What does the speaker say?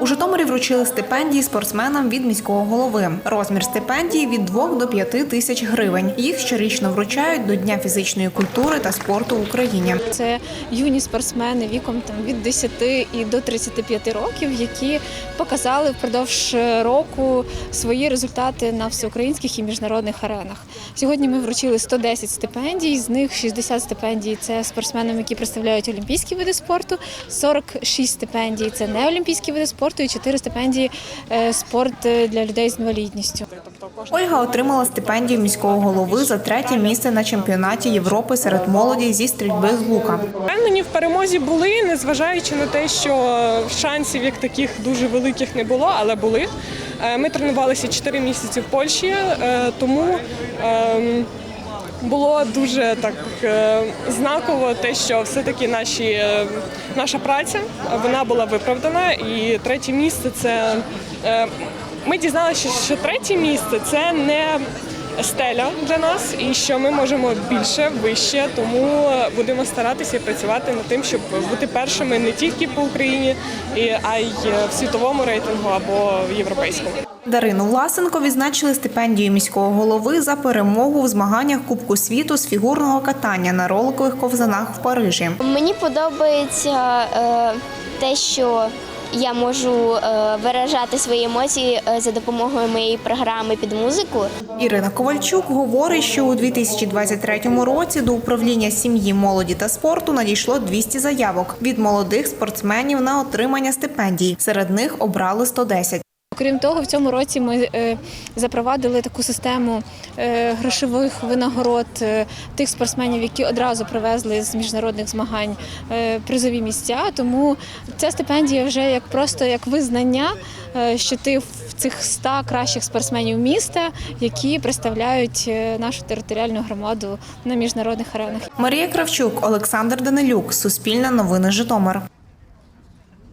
У Житомирі вручили стипендії спортсменам від міського голови. Розмір стипендії від 2 до 5 тисяч гривень. Їх щорічно вручають до Дня фізичної культури та спорту в Україні. Це юні спортсмени віком там від 10 і до 35 років, які показали впродовж року свої результати на всеукраїнських і міжнародних аренах. Сьогодні ми вручили 110 стипендій. З них 60 стипендій це спортсменам, які представляють олімпійські види спорту, 46 стипендій це неолімпійські види спорту, і 4 стипендії е, спорт для людей з інвалідністю. Ольга отримала стипендію міського голови за третє місце на чемпіонаті Європи серед молоді зі стрільби з лука. Впевнені в перемозі були, незважаючи на те, що шансів як таких дуже великих не було, але були. Е, Ми тренувалися 4 місяці в Польщі, е, тому ем, було дуже так е, знаково те, що все-таки наші, е, наша праця вона була виправдана. І третє місце це е, ми дізналися, що третє місце це не стеля для нас, і що ми можемо більше, вище, тому будемо старатися працювати над тим, щоб бути першими не тільки по Україні, а й в світовому рейтингу або в європейському. Дарину Власенко відзначили стипендію міського голови за перемогу в змаганнях Кубку світу з фігурного катання на роликових ковзанах в Парижі. Мені подобається е, те, що я можу е, виражати свої емоції е, за допомогою моєї програми під музику. Ірина Ковальчук говорить, що у 2023 році до управління сім'ї, молоді та спорту надійшло 200 заявок від молодих спортсменів на отримання стипендій. Серед них обрали 110. Окрім того, в цьому році ми е, запровадили таку систему е, грошових винагород е, тих спортсменів, які одразу привезли з міжнародних змагань призові місця. Тому ця стипендія вже як просто як визнання, що ти в цих 100 кращих спортсменів міста, які представляють нашу територіальну громаду на міжнародних аренах. Марія Кравчук, Олександр Данилюк, Суспільне новини Житомир.